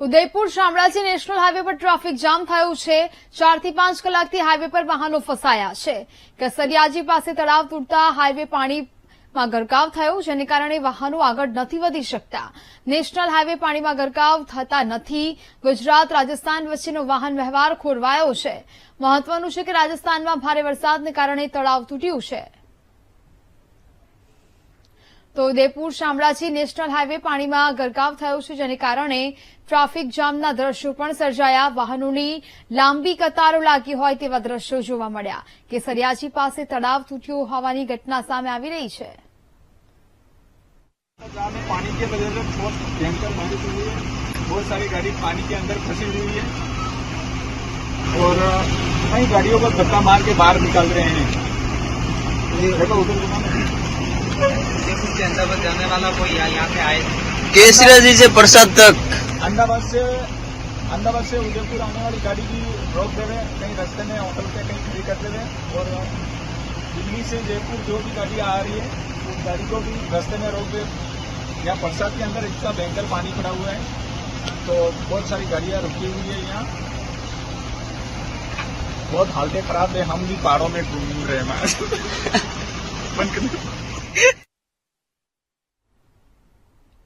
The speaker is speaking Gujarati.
ઉદયપુર શામળાજી નેશનલ હાઈવે પર ટ્રાફિક જામ થયું છે. ચારથી પાંચ કલાકથી હાઈવે પર વાહનો ફસાયા છે. કસરિયાજી પાસે તળાવ તૂટતા હાઈવે પાણીમાં ગરકાવ થયો, જેને કારણે વાહનો આગળ નથી વધી શકતા. નેશનલ હાઈવે પાણીમાં ગરકાવ થતા નથી. ગુજરાત, રાજસ્થાન વચ્ચેનો વાહન વ્યવહાર ખોરવાયો છે. મહત્વનું છે કે રાજસ્થાનમાં ભારે વરસાદને કારણે તળાવ તૂટ્યું છે. તો ઉદયપુર શામળાજી નેશનલ હાઈવે પાણીમાં ગરકાવ થયો છે જેને કારણે ટ્રાફિક જામના દ્રશ્યો પણ સર્જાયા વાહનોની લાંબી કતારો લાગી હોય તેવા દ્રશ્યો જોવા મળ્યા કેસરિયાજી પાસે તળાવ તૂટ્યું હોવાની ઘટના સામે આવી રહી છે जाम में पानी की वजह से बहुत भयंकर बारिश हुई है बहुत सारी गाड़ी पानी के अंदर फंसी हुई है और अ, कई गाड़ियों को धक्का मार के बाहर निकाल रहे हैं देखो उधर से अहमदाबाद जाने वाला कोई यहाँ यहाँ पे आए केसरिया से प्रसाद तक। अहमदाबाद से अहमदाबाद से उदयपुर आने वाली गाड़ी की रोक दे रहे कहीं रास्ते में होटल पे कहीं खड़ी कर दे रहे और दिल्ली से जयपुर जो भी गाड़ी आ रही है उस गाड़ी को भी रास्ते में रोक दे। यहाँ प्रसाद के अंदर इतना भयंकर पानी पड़ा हुआ है। तो बहुत सारी गाड़ियाँ रुकी हुई है यहाँ। बहुत हालतें खराब है। हम भी पहाड़ों में घूम रहे हैं।